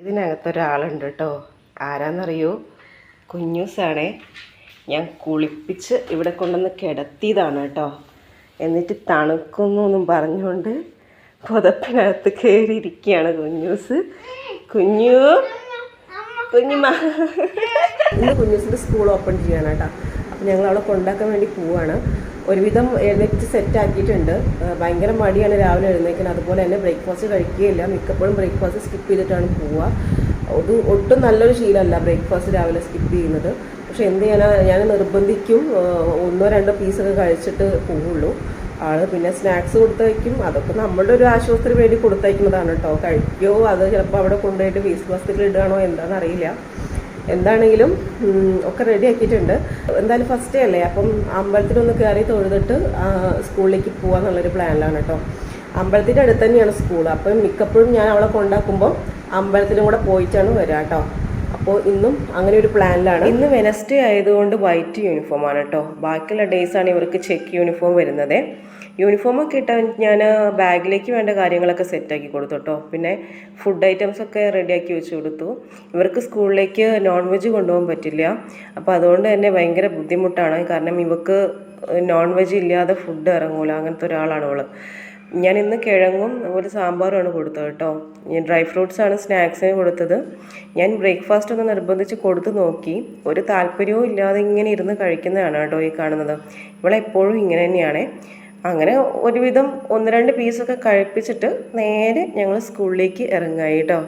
ഇതിനകത്തൊരാളുണ്ട് കേട്ടോ ആരാന്നറിയോ? കുഞ്ഞൂസാണേ ഞാൻ കുളിപ്പിച്ച് ഇവിടെ കൊണ്ടുവന്ന് കിടത്തിയതാണ് കേട്ടോ എന്നിട്ട് തണുക്കുന്നു എന്നും പറഞ്ഞുകൊണ്ട് പുതപ്പിനകത്ത് കയറിയിരിക്കുകയാണ് കുഞ്ഞൂസ് കുഞ്ഞു കുഞ്ഞുമ ഇന്ന് കുഞ്ഞൂസിന്റെ സ്കൂൾ ഓപ്പൺ ചെയ്യാണ് അപ്പം ഞങ്ങൾ അവളെ കൊണ്ടാക്കാൻ വേണ്ടി പോവാണ്. ഒരുവിധം എഴുന്നേറ്റ് സെറ്റ് ആക്കിയിട്ടുണ്ട്. ആ, ഭയങ്കര മടിയാണ് രാവിലെ എഴുന്നേക്കുന്നത് അതുപോലെ തന്നെ ബ്രേക്ക്ഫാസ്റ്റ് കഴിക്കുകയില്ല. മിക്കപ്പോഴും ബ്രേക്ക്ഫാസ്റ്റ് സ്കിപ്പ് ചെയ്തിട്ടാണ് പോവുക. അത് ഒട്ടും നല്ലൊരു ശീലമല്ല ബ്രേക്ക്ഫാസ്റ്റ് രാവിലെ സ്കിപ്പ് ചെയ്യുന്നത്. പക്ഷെ എന്ത് ചെയ്യാനാ? ഞാൻ നിർബന്ധിക്കും. ഒന്നോ രണ്ടോ പീസൊക്കെ കഴിച്ചിട്ട് പോവുള്ളൂ. ആൾ പിന്നെ സ്നാക്സ് കൊടുത്തയക്കും അതൊക്കെ നമ്മളുടെ ഒരു ആശ്വാസത്തിന് വേണ്ടി കൊടുത്തയക്കുന്നതാണ് കേട്ടോ. കഴിക്കുകയോ അത് ചിലപ്പോൾ അവിടെ കൊണ്ടുപോയിട്ട് വേസ്റ്റ് ബാസ്ക്കറ്റിൽ ഇടുകയാണോ? എന്താണെന്ന് അറിയില്ല. എന്താണെങ്കിലും ഒക്കെ റെഡി ആക്കിയിട്ടുണ്ട്. എന്തായാലും ഫസ്റ്റ് ഡേ അല്ലേ? അപ്പം അമ്പലത്തിലൊന്ന് കയറി തൊഴുതിട്ട് സ്കൂളിലേക്ക് പോകാന്നുള്ളൊരു പ്ലാനിലാണ് കേട്ടോ. അമ്പലത്തിന്റെ അടുത്ത് തന്നെയാണ് സ്കൂൾ അപ്പം മിക്കപ്പോഴും ഞാൻ അവളെ കൊണ്ടാക്കുമ്പോൾ അമ്പലത്തിലും കൂടെ പോയിട്ടാണ് വരിക കേട്ടോ. അപ്പോൾ ഇന്നും അങ്ങനെ ഒരു പ്ലാനിലാണ്. ഇന്ന് വെനസ്ഡേ ആയതുകൊണ്ട് വൈറ്റ് യൂണിഫോം ആണ് കേട്ടോ ബാക്കിയുള്ള ഡേയ്സ് ആണ് ഇവർക്ക് ചെക്ക് യൂണിഫോം വരുന്നത്. യൂണിഫോമൊക്കെ ഇട്ട് ഞാൻ ബാഗിലേക്ക് വേണ്ട കാര്യങ്ങളൊക്കെ സെറ്റാക്കി കൊടുത്തു കേട്ടോ പിന്നെ ഫുഡ് ഐറ്റംസ് ഒക്കെ റെഡിയാക്കി വെച്ച് കൊടുത്തു. ഇവർക്ക് സ്കൂളിലേക്ക് നോൺ വെജ് കൊണ്ടുപോകാൻ പറ്റില്ല. അപ്പോൾ അതുകൊണ്ട് തന്നെ ഭയങ്കര ബുദ്ധിമുട്ടാണ്. കാരണം ഇവർക്ക് നോൺ വെജ് ഇല്ലാതെ ഫുഡ് ഇറങ്ങൂല. അങ്ങനത്തെ ഒരാളാണ് അവൾ ഞാൻ ഇന്ന് കിഴങ്ങും ഒരു സാമ്പാറുമാണ് കൊടുത്തത് കേട്ടോ. ഞാൻ ഡ്രൈ ഫ്രൂട്ട്സാണ് സ്നാക്സിന് കൊടുത്തത്. ഞാൻ ബ്രേക്ക്ഫാസ്റ്റ് ഒന്ന് നിർബന്ധിച്ച് കൊടുത്തു നോക്കി. ഒരു താല്പര്യവും ഇല്ലാതെ ഇങ്ങനെ ഇരുന്ന് കഴിക്കുന്നതാണ് കേട്ടോ ഈ കാണുന്നത്. ഇവളെപ്പോഴും ഇങ്ങനെ തന്നെയാണ്. അങ്ങനെ ഒരുവിധം ഒന്ന് രണ്ട് പീസൊക്കെ കഴിപ്പിച്ചിട്ട് നേരെ ഞങ്ങൾ സ്കൂളിലേക്ക് ഇറങ്ങായി കേട്ടോ.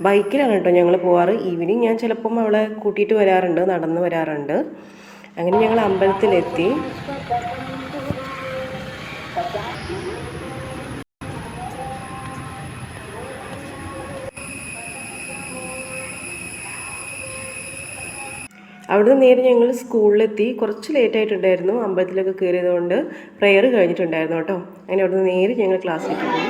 ബൈക്കിലാണ് കേട്ടോ ഞങ്ങൾ പോവാറ്. ഈവനിങ് ഞാൻ ചിലപ്പം അവളെ കൂട്ടിയിട്ട് വരാറുണ്ട് നടന്ന് വരാറുണ്ട്. അങ്ങനെ ഞങ്ങൾ അമ്പലത്തിലെത്തി. അവിടുന്ന് നേരെ ഞങ്ങൾ സ്കൂളിലെത്തി. കുറച്ച് ലേറ്റായിട്ടുണ്ടായിരുന്നു അമ്പലത്തിലൊക്കെ കയറിയതുകൊണ്ട് പ്രെയർ കഴിഞ്ഞിട്ടുണ്ടായിരുന്നു കേട്ടോ. അങ്ങനെ അവിടുന്ന് നേരെ ഞങ്ങൾ ക്ലാസ്സിലേക്ക് പോയി.